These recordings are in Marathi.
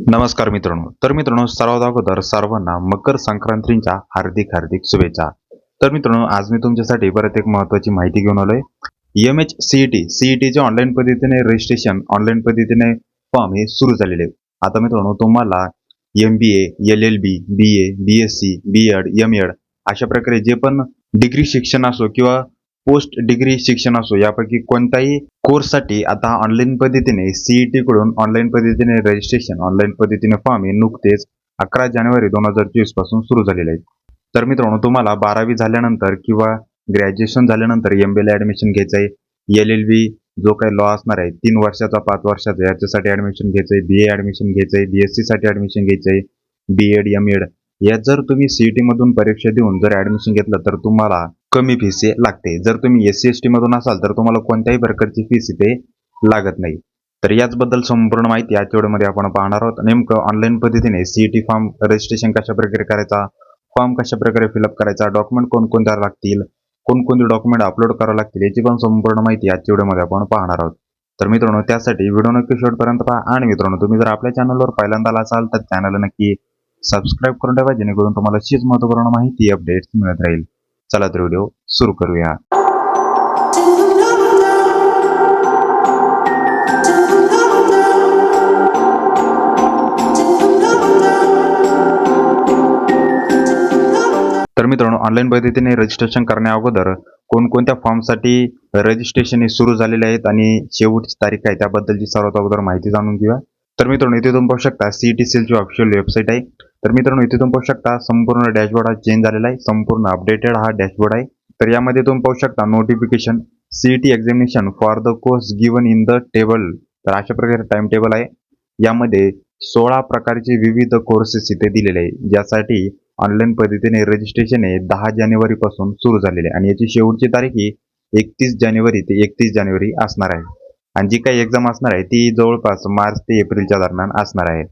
नमस्कार मित्रांनो. तर मित्रांनो सर्वात अगोदर सर्वांना मकर संक्रांतीच्या हार्दिक हार्दिक शुभेच्छा. तर मित्रांनो आज मी तुमच्यासाठी परत एक महत्वाची माहिती घेऊन आलोय. एम एच सीईटी सीईटीचे ऑनलाईन पद्धतीने रजिस्ट्रेशन ऑनलाईन पद्धतीने फॉर्म हे सुरू झालेले आहे. आता मित्रांनो तुम्हाला M B A L L B B A B S C B Ed M Ed अशा प्रकारे जे पण डिग्री शिक्षण असो किंवा पोस्ट डिग्री शिक्षण असो यापैकी कोणत्याही कोर्ससाठी आता ऑनलाईन पद्धतीने सीईटी कडून ऑनलाईन पद्धतीने रजिस्ट्रेशन ऑनलाईन पद्धतीने फॉर्म हे नुकतेच अकरा जानेवारी दोन हजार चोवीसपासून सुरू झालेले आहेत. तर मित्रांनो तुम्हाला बारावी झाल्यानंतर किंवा ग्रॅज्युएशन झाल्यानंतर एम बी ॲडमिशन घ्यायचं आहे एल एल बी जो काही लॉ असणार आहे तीन वर्षाचा पाच वर्षाचा याच्यासाठी ॲडमिशन घ्यायचं आहे बी ए ॲडमिशन घ्यायचं आहे बी एस सी साठी घ्यायचं आहे बी एड एम एड यात जर तुम्ही सीईटीमधून परीक्षा देऊन जर ॲडमिशन घेतलं तर तुम्हाला कमी फीस हे लागते. जर तुम्ही एस सी एस टी मधून असाल तर तुम्हाला कोणत्याही प्रकारची फीस इथे लागत नाही. तर याचबद्दल संपूर्ण माहिती या व्हिडिओमध्ये आपण पाहणार आहोत. नेमकं ऑनलाईन पद्धतीने सीईटी फॉर्म रजिस्ट्रेशन कशा प्रकारे करायचा फॉर्म कशा प्रकारे फिलअप करायचा डॉक्युमेंट कोणकोणत्या लागतील कोणकोणते डॉक्युमेंट अपलोड करावे लागतील याची पण संपूर्ण माहिती आजच्या व्हिडिओमध्ये आपण पाहणार आहोत. तर मित्रांनो त्यासाठी व्हिडिओ नक्की शेवटपर्यंत पहा. आणि मित्रांनो तुम्ही जर आपल्या चॅनलवर पहिल्यांदा आला असाल तर चॅनल नक्की सबस्क्राईब करून ठेवा जेणेकरून तुम्हाला अशीच महत्त्वपूर्ण माहिती अपडेट्स मिळत राहील. चला तर व्हिडिओ सुरू करूया. तर मित्रांनो ऑनलाईन पद्धतीने रजिस्ट्रेशन करण्या अगोदर कोणकोणत्या फॉर्मसाठी रजिस्ट्रेशन हे सुरू झालेले आहेत आणि शेवटची तारीख आहे त्याबद्दलची सर्वात अगोदर माहिती जाणून घेऊया. तर मित्रांनो इथे तुम्ही पाहू शकता सीईटी सेलची ऑफिशियल वेबसाईट आहे. तर मित्रांनो इथे तुम्ही पाहू शकता संपूर्ण डॅशबोर्ड हा चेंज झालेला आहे. संपूर्ण अपडेटेड हा डॅशबोर्ड आहे. तर यामध्ये तुम्ही पाहू शकता notification CET examination for the course given in the table तर अशा प्रकारे टाइम टेबल आहे. यामध्ये सोळा प्रकारचे विविध कोर्सेस इथे दिलेले आहे. ज्यासाठी ऑनलाईन पद्धतीने रजिस्ट्रेशन हे दहा जानेवारी पासून सुरू झालेले आहे. आणि याची शेवटची तारीख ही एकतीस जानेवारी ते एकतीस जानेवारी असणार आहे. आणि जी काही एक्झाम असणार आहे ती जवळपास मार्च ते एप्रिलच्या दरम्यान असणार आहे.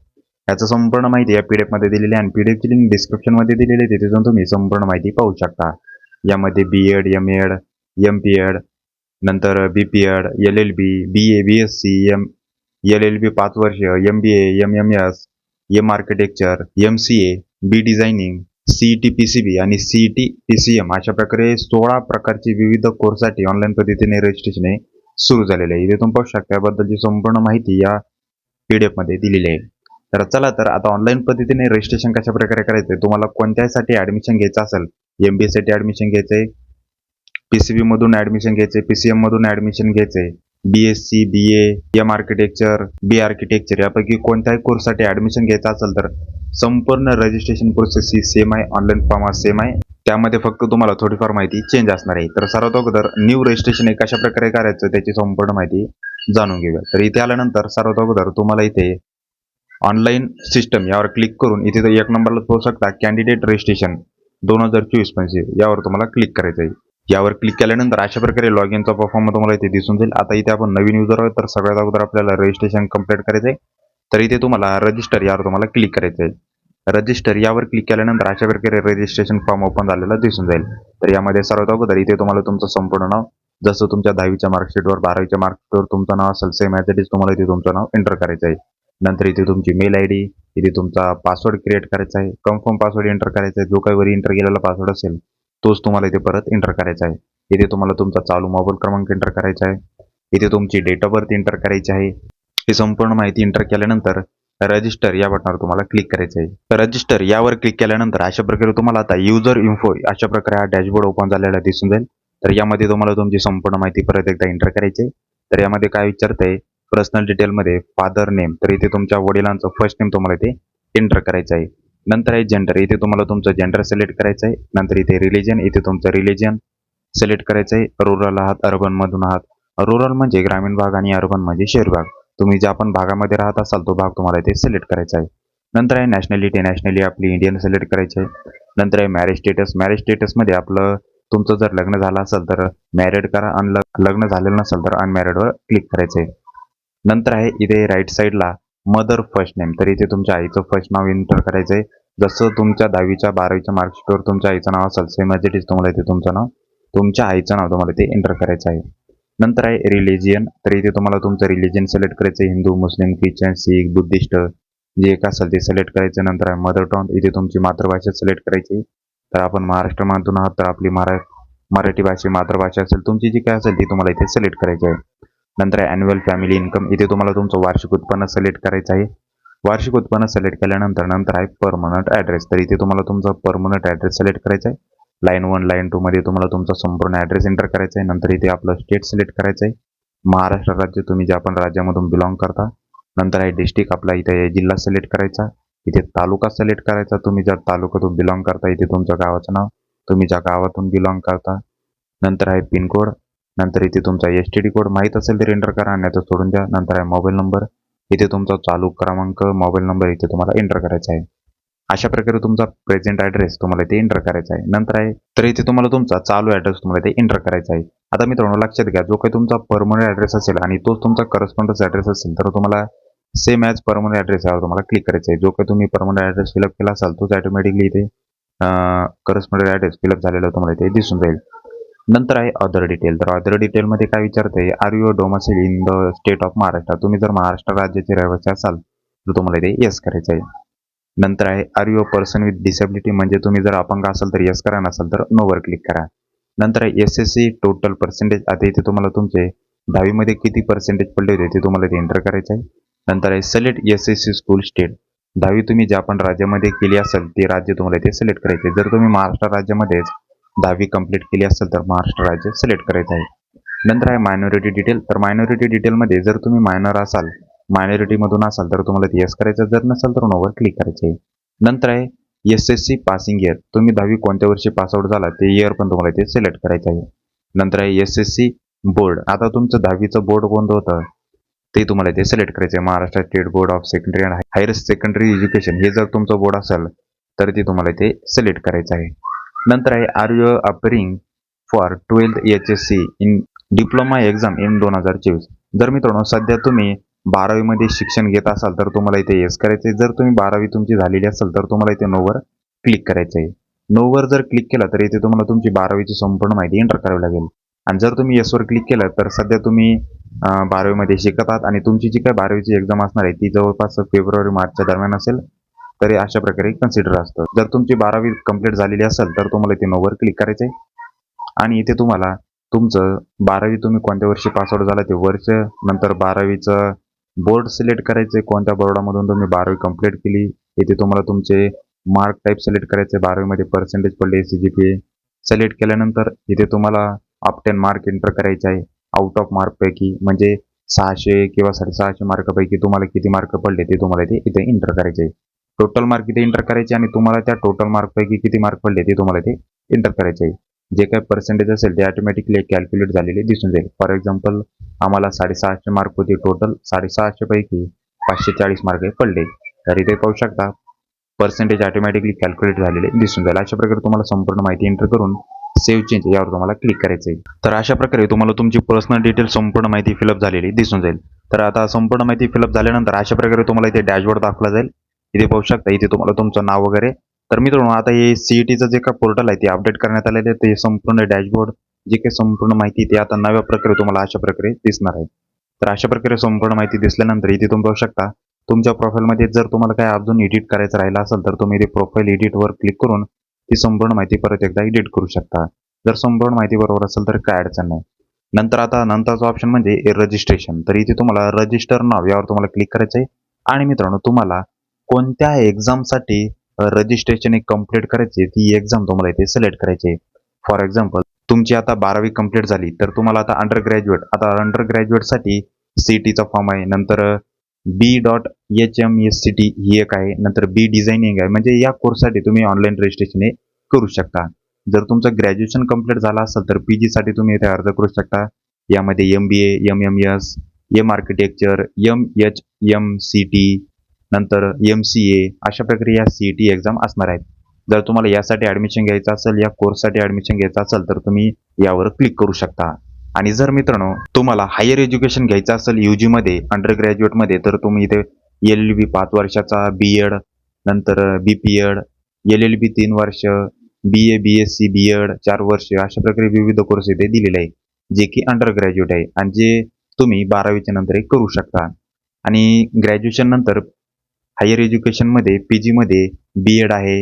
याचं संपूर्ण माहिती या पीडीएफमध्ये दिलेली आहे. आणि पीडीएफ ची लिंक डिस्क्रिप्शनमध्ये दिलेली आहे. तिथे जाऊन तुम्ही संपूर्ण माहिती पाहू शकता. यामध्ये B Ed M Ed M P Ed नंतर B P Ed L L B B A B S C M L L B पाच वर्ष M B A M M S M architecture M C A B designing T P C B आणि C T P C M अशा प्रकारे सोळा प्रकारची विविध कोर्ससाठी ऑनलाईन पद्धतीने रजिस्ट्रेशन हे सुरू झालेले आहे. इथे तुम्ही पाहू शकता याबद्दलची संपूर्ण माहिती या पी डी एफमध्ये दिलेली आहे. तर चला तर आता ऑनलाईन पद्धतीने रजिस्ट्रेशन कशा प्रकारे करायचं आहे तुम्हाला कोणत्यासाठी ऍडमिशन घ्यायचं असेल? एम बी ए साठी ऍडमिशन घ्यायचंय पीसीबी मधून ऍडमिशन घ्यायचंय पीसीएम मधून ऍडमिशन घ्यायचंय B S C B A M architecture B architecture यापैकी कोणत्याही कोर्ससाठी ऍडमिशन घ्यायचं असेल तर संपूर्ण रजिस्ट्रेशन प्रोसेस ही सेम आहे ऑनलाईन फॉर्म हा सेम आहे. त्यामध्ये फक्त तुम्हाला थोडीफार माहिती चेंज असणार आहे. तर सर्वात अगोदर न्यू रजिस्ट्रेशन हे कशा प्रकारे करायचं त्याची संपूर्ण माहिती जाणून घेऊया. तर इथे आल्यानंतर सर्वात अगोदर तुम्हाला इथे ऑनलाईन सिस्टम यावर क्लिक करून इथे तर एक नंबरला पाहू शकता. कॅन्डिडेट रजिस्ट्रेशन दोन हजार चोवीस पंचवीस यावर तुम्हाला क्लिक करायचं आहे. यावर क्लिक केल्यानंतर अशा प्रकारे लॉग इनचा परफॉर्म तुम्हाला इथे दिसून जाईल. आता इथे आपण नवीन युजर आहोत तर सगळ्यात अगोदर आपल्याला रजिस्ट्रेशन कंप्लीट करायचं आहे. तर इथे तुम्हाला रजिस्टर यावर तुम्हाला क्लिक करायचं आहे. रजिस्टर यावर क्लिक केल्यानंतर अशा प्रकारे रजिस्ट्रेशन फॉर्म ओपन झालेला दिसून जाईल. तर यामध्ये सर्वात अगोदर इथे तुम्हाला तुमचं संपूर्ण नाव जसं तुमच्या दहावीच्या मार्कशीटवर बारावीच्या मार्कशीटवर तुमचं नाव असेल सेम ॲज इट इज तुम्हाला इथे तुमचं नाव एंटर करायचं आहे. नंतर इथे तुमची मेल आय डी इथे तुमचा पासवर्ड क्रिएट करायचा आहे. कन्फर्म पासवर्ड एंटर करायचा आहे. जो काही वरी एंटर केलेला पासवर्ड असेल तोच तुम्हाला इथे परत एंटर करायचा आहे. इथे तुम्हाला तुमचा चालू मोबाईल क्रमांक एंटर करायचा आहे. इथे तुमची डेट ऑफ बर्थ एंटर करायची आहे. ही संपूर्ण माहिती एंटर केल्यानंतर रजिस्टर या बटनावर तुम्हाला क्लिक करायचं आहे. रजिस्टर यावर क्लिक केल्यानंतर अशा प्रकारे तुम्हाला आता युजर इन्फो अशा प्रकारे हा डॅशबोर्ड ओपन झालेला दिसून जाईल. तर यामध्ये तुम्हाला तुमची संपूर्ण माहिती परत एकदा एंटर करायची आहे. तर यामध्ये काय विचारतंय पर्सनल डिटेलमध्ये फादर नेम तर इथे तुमच्या वडिलांचं फर्स्ट नेम तुम्हाला इथे एंटर करायचं आहे. नंतर आहे जेंडर इथे तुम्हाला तुमचं जेंडर सिलेक्ट करायचं आहे. नंतर इथे रिलिजन इथे तुमचं रिलिजन सिलेक्ट करायचं आहे. रुरल आहात अर्बनमधून आहात. रुरल म्हणजे ग्रामीण भाग आणि अर्बन म्हणजे शहर भाग. तुम्ही ज्या पण भागामध्ये राहत असाल तो भाग तुम्हाला इथे सिलेक्ट करायचा आहे. नंतर आहे नॅशनॅलिटी नॅशनली आपली इंडियन सिलेक्ट करायची आहे. नंतर आहे मॅरेज स्टेटस मॅरेज स्टेटसमध्ये आपलं तुमचं जर लग्न झालं असेल तर मॅरिड करा अन लग्न झालेलं नसेल तर अनमॅरिडवर क्लिक करायचं आहे. नंतर आहे इथे राईट साईडला मदर फर्स्ट नेम तर इथे तुमच्या आईचं फर्स्ट नाव एंटर करायचं आहे. जसं तुमच्या दहावीच्या बारावीच्या मार्कशीटवर तुमच्या आईचं नाव असेल सेम ॲज इट इज तुम्हाला इथे तुमचं नाव तुमच्या आईचं नाव तुम्हाला इथे एंटर करायचं आहे. नंतर आहे रिलिजियन तर इथे तुम्हाला तुमचं रिलिजियन सिलेक्ट करायचं आहे. हिंदू मुस्लिम ख्रिश्चन सिख बुद्धिस्ट जे एक असेल ते सिलेक्ट करायचं. नंतर आहे मदर टॉन इथे तुमची मातृभाषा सिलेक्ट करायची तर आपण महाराष्ट्र मानतो आहात तर आपली मरा मराठी भाषा मातृभाषा असेल तुमची जी काय असेल ती तुम्हाला इथे सिलेक्ट करायची आहे. नंतर आहे ॲन्युअल फॅमिली इन्कम इथे तुम्हाला तुमचं वार्षिक उत्पन्न सिलेक्ट करायचं आहे. वार्षिक उत्पन्न सिलेक्ट केल्यानंतर नंतर आहे परमनंट ॲड्रेस तर इथे तुम्हाला तुमचा परमनंट ॲड्रेस सिलेक्ट करायचा आहे. लाईन वन लाईन टूमध्ये तुम्हाला तुमचा संपूर्ण ॲड्रेस एंटर करायचा आहे. नंतर इथे आपलं स्टेट सिलेक्ट करायचं आहे. महाराष्ट्र राज्य तुम्ही ज्या पण राज्यामधून बिलॉंग करता. नंतर आहे डिस्ट्रिक्ट आपला इथे जिल्हा सिलेक्ट करायचा. इथे तालुका सिलेक्ट करायचा. तुम्ही ज्या तालुक्यातून बिलॉंग करता इथे तुमच्या गावाचं नाव. तुम्ही ज्या गावातून बिलॉंग करता. नंतर आहे पिनकोड. नंतर इथे तुमचा एस टी डी कोड माहीत असेल तर एंटर करा नाही तर सोडून द्या. नंतर आहे मोबाईल नंबर इथे तुमचा चालू क्रमांक मोबाईल नंबर इथे तुम्हाला एंटर करायचा आहे. अशा प्रकारे तुमचा प्रेझेंट ॲड्रेस तुम्हाला इथे एंटर करायचा आहे. नंतर आहे तर इथे तुम्हाला तुमचा चालू ॲड्रेस तुम्हाला इथे एंटर करायचा आहे. आता मित्रांनो लक्षात घ्या जो काही तुमचा परमनंट ॲड्रेस असेल आणि तोच तुमचा करस्पॉन्डन्स ॲड्रेस असेल तर तुम्हाला सेम ॲज परमनंट ॲड्रेस यावर तुम्हाला क्लिक करायचा आहे. जो काही तुम्ही परमनंट ॲड्रेस फिलअप केला असाल तोच ऑटोमॅटिकली इथे करस्पॉन्डंट ॲड्रेस फिलअप झालेला तुम्हाला इथे दिसून जाईल. नंतर आहे अदर डिटेल तर अदर डिटेलमध्ये काय विचारते are you domicile in the state of Maharashtra तुम्ही जर महाराष्ट्र राज्याचे रहिवासी असाल तर तुम्हाला इथे येस करायचं आहे. नंतर आहे are you person with disability म्हणजे तुम्ही जर अपंग असाल तर येस करा नसाल तर नोवर क्लिक करा. नंतर आहे S S C total percentage आता इथे तुम्हाला तुमचे दहावीमध्ये किती पर्सेंटेज पडले होते ते तुम्हाला इथे एंटर करायचं आहे. नंतर आहे select S S C school state दहावी तुम्ही ज्या पण राज्यामध्ये केली असेल ते राज्य तुम्हाला इथे सिलेक्ट करायचे जर तुम्ही महाराष्ट्र राज्यामध्येच दहावी कंप्लीट केली असेल तर महाराष्ट्र राज्य सिलेक्ट करायचं आहे. नंतर आहे मायनॉरिटी डिटेल तर मायनॉरिटी डिटेलमध्ये जर तुम्ही मायनर असाल मायनॉरिटीमधून असाल तर तुम्हाला ते येस करायचं. जर नसाल तर नोवर क्लिक करायचे आहे. नंतर आहे S S C passing year तुम्ही दहावी कोणत्या वर्षी पासआउट झाला ते इयर पण तुम्हाला इथे सिलेक्ट करायचं आहे. नंतर आहे एस एस सी बोर्ड आता तुमचं दहावीचं बोर्ड कोणतं होतं? ते तुम्हाला इथे सिलेक्ट करायचं आहे. Maharashtra state board of secondary and higher secondary education हे जर तुमचं बोर्ड असेल तर ते तुम्हाला इथे सिलेक्ट करायचं आहे. नंतर आहे are you appearing for twelfth H S C in diploma exam in दोन हजार चोवीस. जर मित्रांनो सध्या तुम्ही बारावीमध्ये शिक्षण घेत असाल तर तुम्हाला इथे येस करायचं आहे जर तुम्ही बारावी तुमची झालेली असेल तर तुम्हाला इथे नोवर क्लिक करायचं आहे नोवर जर क्लिक केलं तर इथे तुम्हाला तुमची बारावीची संपूर्ण माहिती एंटर करावी लागेल. आणि जर तुम्ही येसवर क्लिक केलं तर सध्या तुम्ही बारावीमध्ये शिकत आहात आणि तुमची जी काय बारावीची एक्झाम असणार आहे ती जवळपास फेब्रुवारी मार्चच्या दरम्यान असेल. तरी अशा प्रकारे कन्सिडर असतं जर तुमची बारावी कंप्लीट झालेली असेल तर तुम्हाला इथे नोवर क्लिक करायचं आहे. आणि इथे तुम्हाला तुमचं बारावी तुम्ही कोणत्या वर्षी पासआउट झाला ते वर्ष नंतर बारावीचं बोर्ड सिलेक्ट करायचे कोणत्या बोर्डामधून तुम्ही बारावी कंप्लीट केली इथे तुम्हाला तुमचे मार्क टाईप सिलेक्ट करायचे बारावीमध्ये पर्सेंटेज पडले सी जी पी सिलेक्ट केल्यानंतर इथे तुम्हाला अपटेन मार्क एंटर करायचे आहे. आउट ऑफ मार्कपैकी म्हणजे सहाशे किंवा साडेसहाशे मार्कपैकी तुम्हाला किती मार्क पडले ते तुम्हाला इथे इथे एंटर करायचे आहे. टोटल मार्क इथे एंटर करायचे आणि तुम्हाला त्या टोटल मार्कपैकी किती मार्क पडले ते तुम्हाला इथे एंटर करायचे आहे. जे काही पर्सेंटेज असेल ते ऑटोमॅटिकली कॅल्क्युलेट झालेले दिसून जाईल. फॉर एक्झाम्पल आम्हाला साडेसहाशे मार्क होते टोटल साडेसहाशे पैकी पाचशे चाळीस मार्क पडले. तर इथे पाहू शकता पर्सेंटेज ऑटोमॅटिकली कॅल्क्युलेट झालेले दिसून जाईल. अशा प्रकारे तुम्हाला संपूर्ण माहिती एंटर करून सेव्ह चेंज यावर तुम्हाला क्लिक करायचं आहे. तर अशा प्रकारे तुम्हाला तुमची पर्सनल डिटेल संपूर्ण माहिती फिलअप झालेली दिसून जाईल. तर आता संपूर्ण माहिती फिलअप झाल्यानंतर अशा प्रकारे तुम्हाला इथे डॅशबोर्ड दाखवला जाईल. इथे पाहू शकता इथे तुम्हाला तुमचं नाव वगैरे. तर मित्रांनो आता हे सीईटीचं जे काय पोर्टल आहे ते अपडेट करण्यात आलेलं आहे. ते संपूर्ण डॅशबोर्ड जे काही संपूर्ण माहिती ते आता नव्या प्रकारे तुम्हाला अशा प्रकारे दिसणार आहे. तर अशा प्रकारे संपूर्ण माहिती दिसल्यानंतर इथे तुम्ही पाहू शकता तुमच्या प्रोफाईलमध्ये जर तुम्हाला काय अजून एडिट करायचं राहिलं असेल तर तुम्ही इथे प्रोफाईल एडिटवर क्लिक करून ती संपूर्ण माहिती परत एकदा एडिट करू शकता. जर संपूर्ण माहिती बरोबर असेल तर काय अडचण नाही. नंतर आता नंतरचा ऑप्शन म्हणजे रजिस्ट्रेशन तर इथे तुम्हाला रजिस्टर नाव यावर तुम्हाला क्लिक करायचं आहे. आणि मित्रांनो तुम्हाला कोणत्या एक्झामसाठी रजिस्ट्रेशन एक कंप्लीट करायची ती एक्झाम तुम्हाला इथे सिलेक्ट करायची आहे. फॉर एक्झाम्पल तुमची आता बारावी कंप्लीट झाली तर तुम्हाला आता अंडर ग्रॅज्युएट आता अंडर ग्रॅज्युएटसाठी सी टीचा फॉर्म आहे. नंतर B dot H M S C T ही एक आहे. नंतर बी डिझायनिंग आहे. म्हणजे या कोर्ससाठी तुम्ही ऑनलाईन रजिस्ट्रेशन हे करू शकता. जर तुमचं ग्रॅज्युएशन कंप्लीट झालं असेल तर पी जीसाठी तुम्ही इथे अर्ज करू शकता. यामध्ये M B A M M S M architecture M H M C T नंतर एम सी ए अशा प्रकारे या सी टी एक्झाम असणार आहेत. जर तुम्हाला यासाठी ॲडमिशन घ्यायचं असेल या कोर्ससाठी ॲडमिशन घ्यायचं असेल तर तुम्ही यावर क्लिक करू शकता. आणि जर मित्रांनो तुम्हाला हायर एज्युकेशन घ्यायचं असेल यू जीमध्ये अंडर ग्रॅज्युएटमध्ये तर तुम्ही इथे एल एल बी पाच वर्षाचा बी एड नंतर B P Ed L L B तीन वर्ष B A B S C B Ed चार वर्ष अशा प्रकारे विविध कोर्स इथे दिलेले आहे जे की अंडर ग्रॅज्युएट आहे. आणि जे तुम्ही बारावीच्या नंतर करू शकता. आणि ग्रॅज्युएशन नंतर हायर एज्युकेशनमध्ये पी जीमध्ये बी एड आहे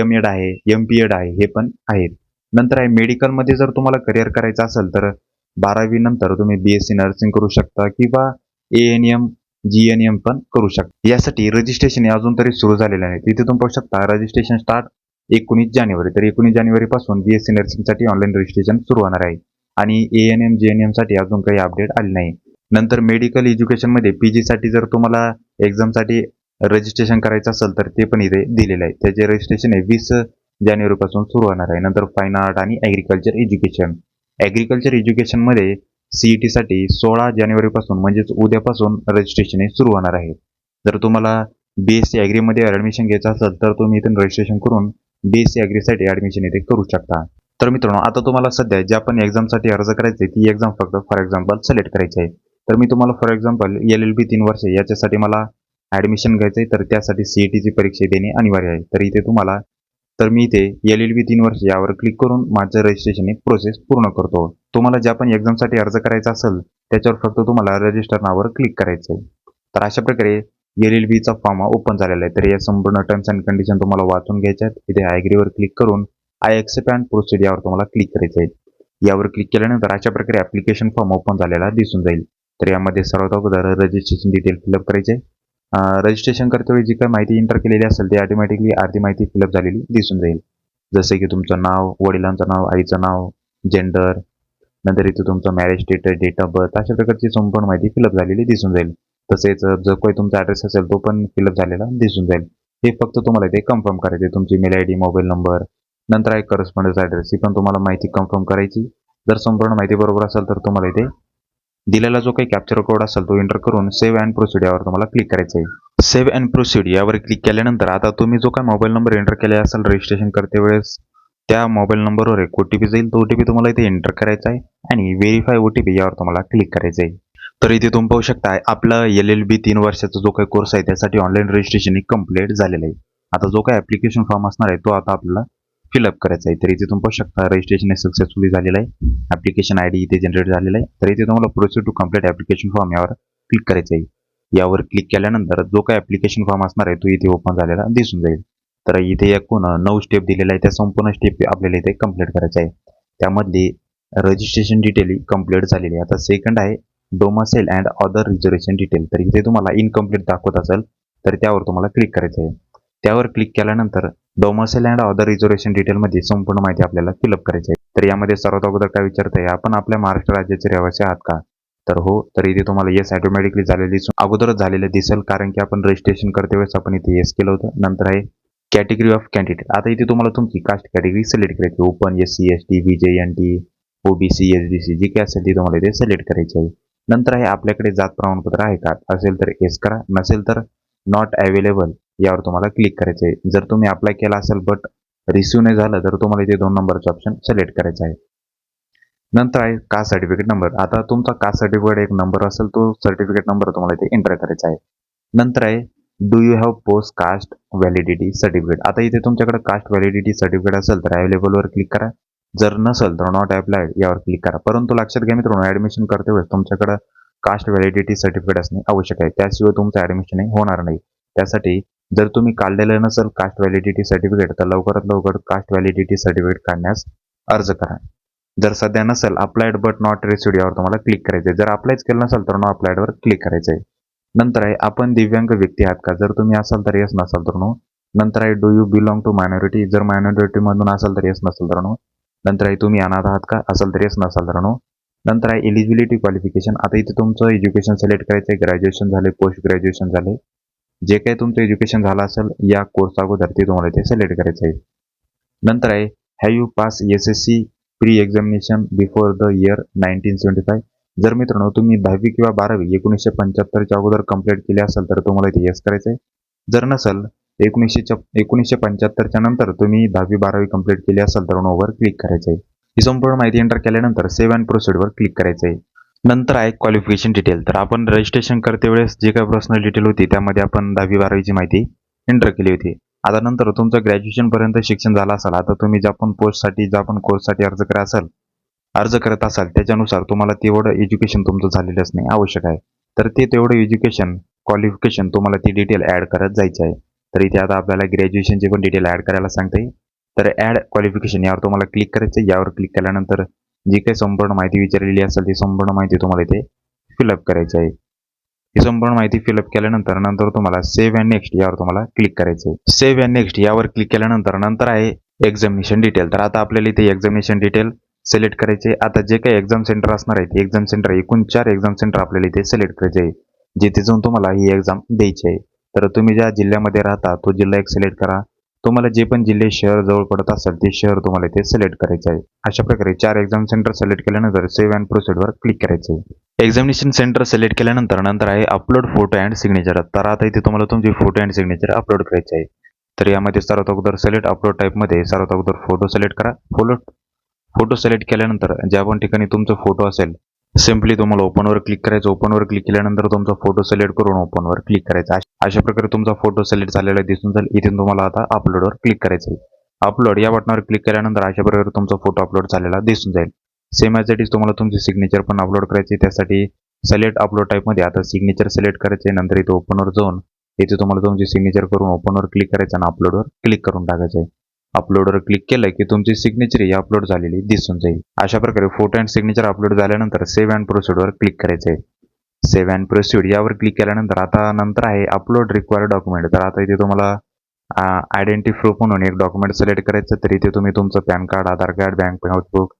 एम एड आहे एम पी एड आहे हे पण आहेत. नंतर आहे मेडिकलमध्ये जर तुम्हाला करिअर करायचं असेल तर बारावी नंतर तुम्ही बी एस सी नर्सिंग करू शकता किंवा A N M G N M पण करू शकता. यासाठी रजिस्ट्रेशन हे अजून तरी सुरू झालेलं नाही तिथे तुम्ही पाहू शकता रजिस्ट्रेशन स्टार्ट एकोणीस जानेवारी. तर एकोणीस जानेवारीपासून बी एस सी नर्सिंगसाठी ऑनलाईन रजिस्ट्रेशन सुरू होणार आहे. आणि A N M J N एमसाठी अजून काही अपडेट आले नाही. नंतर मेडिकल एज्युकेशनमध्ये पी जीसाठी जर तुम्हाला एक्झामसाठी रजिस्ट्रेशन करायचं असेल तर ते पण इथे दिलेलं आहे. त्याचे रजिस्ट्रेशन आहे वीस जानेवारीपासून सुरू होणार आहे. नंतर फाईन आर्ट आणि ॲग्रिकल्चर एज्युकेशन ॲग्रिकल्चर एज्युकेशनमध्ये सीईटी साठी सोळा जानेवारीपासून म्हणजेच उद्यापासून रजिस्ट्रेशन हे सुरू होणार आहे. जर तुम्हाला बी एस सी ॲग्रीमध्ये ॲडमिशन घ्यायचं असेल तर तुम्ही इथून रजिस्ट्रेशन करून बी एस सी ॲग्रीसाठी ॲडमिशन इथे करू शकता. तर मित्रांनो आता तुम्हाला सध्या ज्या पण एक्झामसाठी अर्ज करायचा आहे, ती एक्झाम फक्त फॉर एक्झाम्पल सिलेक्ट करायची आहे. तर मी तुम्हाला for example L L B तीन वर्ष याच्यासाठी मला ॲडमिशन घ्यायचं आहे तर त्यासाठी सी ई टीची परीक्षा देणे अनिवार्य आहे. तर इथे तुम्हाला तर मी इथे एल एल बी तीन वर्ष यावर क्लिक करून माझं रजिस्ट्रेशन प्रोसेस पूर्ण करतो. तुम्हाला ज्या पण एक्झामसाठी अर्ज करायचा असेल त्याच्यावर फक्त तुम्हाला रजिस्टर नावावर क्लिक करायचं आहे तर अशा प्रकारे एल एल बीचा फॉर्म हा ओपन झालेला आहे. तर या संपूर्ण टर्म्स अँड कंडिशन तुम्हाला वाचून घ्यायच्या आहेत इथे आयग्रीवर क्लिक करून आय एक्सेप्ट अँड प्रोसिड यावर तुम्हाला क्लिक करायचं आहे यावर क्लिक केल्यानंतर अशा प्रकारे ॲप्लिकेशन फॉर्म ओपन झालेला दिसून जाईल. तर यामध्ये सर्वात अगोदर रजिस्ट्रेशन डिटेल फिलअप करायचे आहे रजिस्ट्रेशन करतेवेळी जी काही माहिती एंटर केलेली असेल ती ऑटोमॅटिकली अर्धी माहिती फिलअप झालेली दिसून जाईल. जसे की तुमचं नाव वडिलांचं नाव आईचं नाव जेंडर नंतर इथे तुमचं marriage status date of birth अशा प्रकारची संपूर्ण माहिती फिलअप झालेली दिसून जाईल. तसेच जो काही तुमचा ॲड्रेस असेल तो पण फिलअप झालेला दिसून जाईल. हे फक्त तुम्हाला इथे कन्फर्म करायचे. तुमची mail I D mobile number नंतर आहे करस्पॉन्डन्स ॲड्रेस ही पण तुम्हाला माहिती कन्फर्म करायची. जर संपूर्ण माहिती बरोबर असेल तर तुम्हाला इथे दिलेला जो काही कॅप्चर कोड असेल तो एंटर करून सेव्ह अँड प्रोसीड यावर तुम्हाला क्लिक करायचं आहे सेव्ह अँड प्रोसीड यावर क्लिक केल्यानंतर आता तुम्ही जो काय मोबाईल नंबर एंटर केला असेल रजिस्ट्रेशन करते वेळेस त्या मोबाईल नंबरवर एक ओ टी पी जाईल. तो ओ टी पी तुम्हाला इथे एंटर करायचा आहे आणि व्हेरीफाय ओ टी पी यावर तुम्हाला क्लिक करायचं आहे. तर इथे तुम्ही पाहू शकता आपला एल एल बी तीन वर्षाचा जो काही कोर्स आहे त्यासाठी ऑनलाईन रजिस्ट्रेशन कंप्लीट झालेलं आहे. आता जो काही ॲप्लिकेशन फॉर्म असणार आहे तो आता आपल्याला फिलअप करायचं आहे. तर इथे तुम्ही पाहू शकता रजिस्ट्रेशन सक्सेसफुली झालेलं आहे. ॲप्लिकेशन आय डी इथे जनरेट झालेला आहे. तर इथे तुम्हाला proceed to complete application form यावर क्लिक करायचं आहे. यावर क्लिक केल्यानंतर जो काही ॲप्लिकेशन फॉर्म असणार आहे तो इथे ओपन झालेला दिसून जाईल. तर इथे एकूण नऊ स्टेप दिलेला आहे त्या संपूर्ण स्टेप आपल्याला इथे कंप्लीट करायचं आहे. त्यामधली रजिस्ट्रेशन डिटेल ही कंप्लीट झालेली आहे. आता सेकंड आहे domicile and other reservation detail तर इथे तुम्हाला इनकम्प्लीट दाखवत असेल तर त्यावर तुम्हाला क्लिक करायचं आहे. त्यावर क्लिक केल्यानंतर डोमासेल अँड अदर रिझर्वेशन डिटेलमध्ये संपूर्ण माहिती आपल्याला फिलअप करायची आहे. तर यामध्ये सर्वात अगोदर काय विचारत आहे आपण आपल्या महाराष्ट्र राज्याचे रहिवासी आहात का? तर हो तर इथे तुम्हाला येस ऑटोमॅटिकली झालेलं दिसून अगोदरच झालेलं दिसेल कारण की आपण रजिस्ट्रेशन करते वेळेस आपण इथे येस केलं होतं. नंतर आहे कॅटेगरी ऑफ कॅन्डिडेट आता इथे तुम्हाला तुमची कास्ट कॅटेगरी सिलेक्ट करायची open S C S T B J N T OBC S B C जी काय असेल ती तुम्हाला इथे सिलेक्ट करायची आहे. नंतर आहे आपल्याकडे जात प्रमाणपत्र आहे का? असेल तर येस करा. नसेल तर नॉट अवेलेबल यावर तुम्हाला क्लिक करायचं आहे जर तुम्ही अप्लाय केला असेल बट रिसिव्ह नाही झालं तर तुम्हाला इथे दोन नंबरचं ऑप्शन सिलेक्ट करायचं आहे. नंतर आहे कास्ट सर्टिफिकेट नंबर आता तुमचा कास्ट सर्टिफिकेट एक नंबर असेल तो सर्टिफिकेट नंबर तुम्हाला इथे एंटर करायचा आहे. नंतर आहे do you have post caste validity certificate आता इथे तुमच्याकडे कास्ट व्हॅलिडिटी सर्टिफिकेट असेल तर अवेलेबलवर क्लिक करा. जर नसेल तर नॉट अप्लायड यावर क्लिक करा. परंतु लक्षात घ्या मित्रांनो ॲडमिशन करते वेळेस तुमच्याकडे कास्ट व्हॅलिडिटी सर्टिफिकेट असणे आवश्यक आहे. त्याशिवाय तुमचं ॲडमिशन होणार नाही. त्यासाठी जर तुम्ही काढलेलं नसेल कास्ट व्हॅलिडिटी सर्टिफिकेट तर लवकरात लवकर कास्ट व्हॅलिडिटी सर्टिफिकेट काढण्यास अर्ज करा. जर सध्या नसेल अप्लाइड बट नॉट रिसिव्ड यावर तुम्हाला क्लिक करायचं आहे जर अप्लायच केलं नसेल तर नो अप्लाइडवर क्लिक करायचं आहे नंतर आहे आपण दिव्यांग व्यक्ती आहात का? जर तुम्ही असाल तर येस नसाल तर नो नंतर आहे do you belong to minority जर मायनॉरिटीमधून असाल तर येस नसेल तर नो नंतर आहे तुम्ही अनाथ आहात का? असेल तर येस नसाल तर नो नंतर आहे एलिजिबिलिटी क्वालिफिकेशन आता इथे तुमचं एज्युकेशन सिलेक्ट करायचं आहे ग्रॅज्युएशन झाले पोस्ट ग्रॅज्युएशन झाले. जे काही तुमचं एज्युकेशन झालं असेल या कोर्स अगोदर ते तुम्हाला इथे सिलेक्ट करायचं आहे. नंतर आहे have you pass S S C pre examination before the year nineteen seventy five जर मित्रांनो तुम्ही दहावी किंवा बारावी एकोणीसशे पंच्याहत्तरच्या अगोदर कंप्लीट केली असेल तर तुम्हाला इथे येस करायचं आहे. जर नसेल एकोणीसशे एकोणीसशे पंच्याहत्तरच्या नंतर तुम्ही दहावी बारावी कंप्लीट केली असेल तर नोवर क्लिक करायचं आहे. ही संपूर्ण माहिती एंटर केल्यानंतर सेव्ह अँड प्रोसिडवर क्लिक करायचं आहे. नंतर आहे क्वालिफिकेशन डिटेल तर आपण रजिस्ट्रेशन करते वेळेस जे काही पर्सनल डिटेल होती त्यामध्ये आपण दहावी बारावीची माहिती एंटर केली होती. आता नंतर तुमचं ग्रॅज्युएशनपर्यंत शिक्षण झालं असेल आता तुम्ही ज्या पण पोस्टसाठी ज्या पण कोर्ससाठी अर्ज करा असाल अर्ज करत असाल त्याच्यानुसार तुम्हाला तेवढं एज्युकेशन तुमचं झालेलं असणे आवश्यक आहे. तर ते तेवढं एज्युकेशन क्वालिफिकेशन तुम्हाला ती डिटेल ॲड करत जायची आहे. तर इथे आता आपल्याला ग्रॅज्युएशनची पण डिटेल ॲड करायला सांगते तर ॲड क्वालिफिकेशन यावर तुम्हाला क्लिक करायचं आहे. यावर क्लिक केल्यानंतर जी काही संपूर्ण माहिती विचारलेली असेल ती संपूर्ण माहिती तुम्हाला इथे फिलअप करायची आहे. ही संपूर्ण माहिती फिलअप केल्यानंतर नंतर तुम्हाला सेव्ह अँड नेक्स्ट यावर तुम्हाला क्लिक करायचं आहे. सेव्ह अँड नेक्स्ट यावर क्लिक केल्यानंतर नंतर आहे एक्झामिनेशन डिटेल तर आता आपल्याला इथे एक्झामिनेशन डिटेल सिलेक्ट करायचे आता जे काही एक्झाम सेंटर असणार आहे ते एक्झाम सेंटर एकूण चार एक्झाम सेंटर आपल्याला इथे सिलेक्ट करायचे आहे. जिथे जाऊन तुम्हाला ही एक्झाम द्यायची आहे. तर तुम्ही ज्या जिल्ह्यामध्ये राहता तो जिल्हा एक सिलेक्ट करा. तुम्हाला जे पण जिल्हे शहर जवळ पडत असेल ते शहर तुम्हाला इथे सिलेक्ट करायचे आहे. अशा प्रकारे चार एक्झाम सेंटर सिलेक्ट केल्यानंतर सेव्ह अँड प्रोसिडवर क्लिक करायचे आहे. एक्झामिनेशन सेंटर सिलेक्ट केल्यानंतर नंतर आहे अपलोड फोटो अँड सिग्नेचर तर आता इथे तुम्हाला तुमचे फोटो अँड सिग्नेचर अपलोड करायचे आहे. तर यामध्ये सर्वात अगोदर सिलेक्ट अपलोड टाईपमध्ये सर्वात अगोदर फोटो सिलेक्ट करा. फोटो फोटो सिलेक्ट केल्यानंतर ज्या पण ठिकाणी तुमचा फोटो असेल सिम्पली तुम्हाला ओपनवर क्लिक करायचं. ओपनवर क्लिक केल्यानंतर तुमचा फोटो सिलेक्ट करून ओपनवर क्लिक करायचा. अशा- प्रकारे तुमचा फोटो सिलेक्ट झालेला दिसून जाईल. इथून तुम्हाला आता अपलोडवर क्लिक करायचं आहे. अपलोड या बटनावर क्लिक केल्यानंतर अशा प्रकारे तुमचा फोटो अपलोड झालेला दिसून जाईल. सेम ॲज इट इज तुम्हाला तुमची सिग्नेचर पण अपलोड करायची त्यासाठी सिलेक्ट अपलोड टाईपमध्ये आता सिग्नेचर सिलेक्ट करायचे नंतर इथे ओपनवर जाऊन इथे तुम्हाला तुमची सिग्नेचर करून ओपनवर क्लिक करायचं आणि अपलोडवर क्लिक करून टाकायचं आहे. अपलोडवर क्लिक केलं की तुमची सिग्नेचर ही अपलोड झालेली दिसून जाईल. अशा प्रकारे फोटो अँड सिग्नेचर अपलोड झाल्यानंतर सेव्ह अँड प्रोसिडवर क्लिक करायचं आहे सेव्ह अँड प्रोसिड यावर क्लिक केल्यानंतर आता नंतर आहे अपलोड रिक्वायर्ड डॉक्युमेंट तर आता इथे तुम्हाला आयडेंटिटी प्रूफ म्हणून एक डॉक्युमेंट सिलेक्ट करायचं तर इथे तुम्ही तुमचं pan card Aadhaar card bank passbook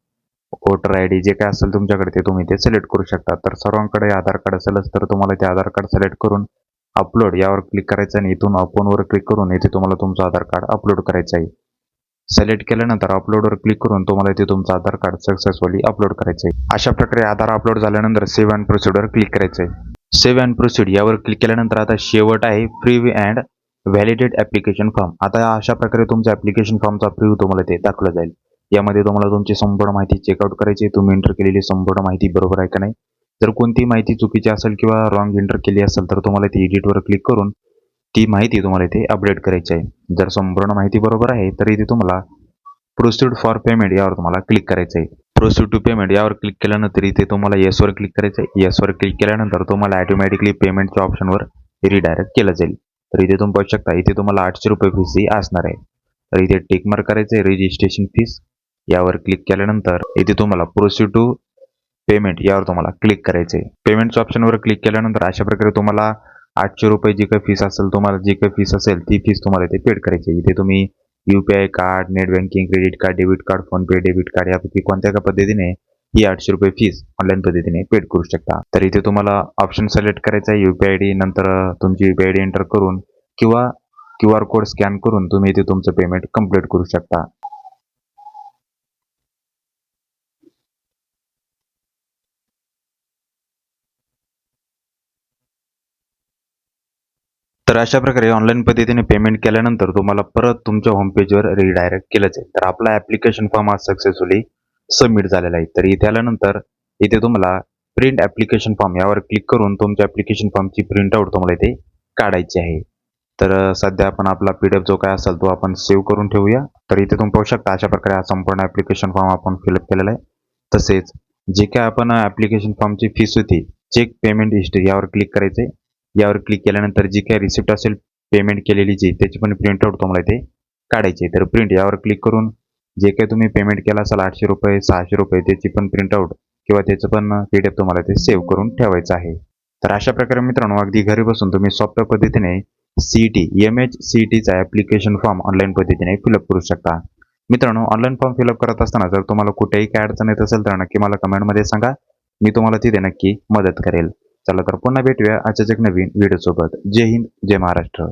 voter I D जे काय असेल तुमच्याकडे ते तुम्ही ते सिलेक्ट करू शकता. तर सर्वांकडे आधार कार्ड असेलच तर तुम्हाला ते आधार कार्ड सिलेक्ट करून अपलोड यावर क्लिक करायचं आणि इथून अपलोडवर क्लिक करून इथे तुम्हाला तुमचं आधार कार्ड अपलोड करायचं आहे सिलेक्ट केल्यानंतर अपलोडवर क्लिक करून तुम्हाला इथे तुमचं आधार कार्ड सक्सेसफुली अपलोड करायचं आहे अशा प्रकारे आधार अपलोड झाल्यानंतर सेव्ह अँड प्रोसिडवर क्लिक करायचं आहे सेव्ह अँड प्रोसीड यावर क्लिक केल्यानंतर आता शेवट आहे free and validate application form आता अशा प्रकारे तुमच्या ॲप्लिकेशन फॉर्मचा प्रिव्ह्यू तुम्हाला ते दाखवला जाईल. यामध्ये तुम्हाला तुमची संपूर्ण माहिती चेकआउट करायची तुम्ही एंटर केलेली संपूर्ण माहिती बरोबर आहे का नाही? जर कोणती माहिती चुकीची असेल किंवा रॉंग एंटर केली असेल तर तुम्हाला ती एडिटवर क्लिक करून ती माहिती तुम्हाला इथे अपडेट करायची आहे. जर संपूर्ण माहिती बरोबर आहे तर इथे तुम्हाला प्रोसिड फॉर पेमेंट यावर तुम्हाला क्लिक करायचं आहे. प्रोसिड टू पेमेंट यावर क्लिक केल्यानंतर इथे तुम्हाला येसवर क्लिक करायचं आहे. येसवर क्लिक केल्यानंतर तुम्हाला ऑटोमॅटिकली पेमेंटच्या ऑप्शनवर रिडायरेक्ट केलं जाईल. तर इथे तुम्ही पाहू शकता इथे तुम्हाला आठशे रुपये फीसही असणार आहे. तर इथे टिक मार्क करायचं आहे रजिस्ट्रेशन फीस यावर क्लिक केल्यानंतर इथे तुम्हाला प्रोसिड टू पेमेंट यावर तुम्हाला क्लिक करायचं आहे. पेमेंटच्या ऑप्शनवर क्लिक केल्यानंतर अशा प्रकारे तुम्हाला आठशे रुपये जी काही फीस असेल तुम्हाला जी काही फीस असेल ती फीस तुम्हाला इथे पेड करायची आहे. इथे तुम्ही U P I card net banking credit card debit card PhonePe debit card यापैकी कोणत्या का पद्धतीने ही आठशे रुपये फीस ऑनलाईन पद्धतीने पेड करू शकता तर इथे तुम्हाला ऑप्शन सिलेक्ट करायचा आहे यू पी आय डी नंतर तुमची U P I D enter करून किंवा क्यू आर कोड स्कॅन करून तुम्ही इथे तुमचं पेमेंट कंप्लीट करू शकता तर अशा प्रकारे ऑनलाईन पद्धतीने पेमेंट केल्यानंतर तुम्हाला परत तुमच्या होमपेजवर रिडायरेक्ट केलं जाईल तर आपला ॲप्लिकेशन फॉर्म आज सक्सेसफुली सबमिट झालेला आहे. तर इथे आल्यानंतर इथे तुम्हाला प्रिंट ॲप्लिकेशन फॉर्म यावर क्लिक करून तुमच्या ॲप्लिकेशन फॉर्मची प्रिंटआउट तुम्हाला इथे काढायची आहे. तर सध्या आपण आपला पी डी एफ जो काय असेल तो आपण सेव्ह करून ठेवूया. तर इथे तुम्ही पाहू शकता अशा प्रकारे हा संपूर्ण ॲप्लिकेशन फॉर्म आपण फिलअप केलेला आहे. तसेच जे काय आपण ॲप्लिकेशन फॉर्मची फीस होती चेक पेमेंट हिस्ट्री यावर क्लिक करायचं आहे यावर क्लिक केल्यानंतर जी काय रिसिप्ट असेल पेमेंट केलेली जी त्याची पण प्रिंटआउट तुम्हाला इथे काढायची आहे. तर प्रिंट यावर क्लिक करून जे काही तुम्ही पेमेंट केला असाल आठशे रुपये सहाशे रुपये त्याची पण प्रिंटआउट किंवा त्याचं पण पी डी एफ तुम्हाला ते सेव्ह करून ठेवायचं आहे. तर अशा प्रकारे मित्रांनो अगदी घरी बसून तुम्ही सॉफ्टवेअर पद्धतीने C T M H C टीचा ॲप्लिकेशन फॉर्म ऑनलाईन पद्धतीने फिलअप करू शकता. मित्रांनो ऑनलाईन फॉर्म फिलअप करत असताना जर तुम्हाला कुठेही काय अडचण येत असेल तर नक्की मला कमेंटमध्ये सांगा. मी तुम्हाला तिथे नक्की मदत करेल. चला तर पुन्हा भेटूया आजच्याच एक नवीन व्हिडिओसोबत जय हिंद जय महाराष्ट्र.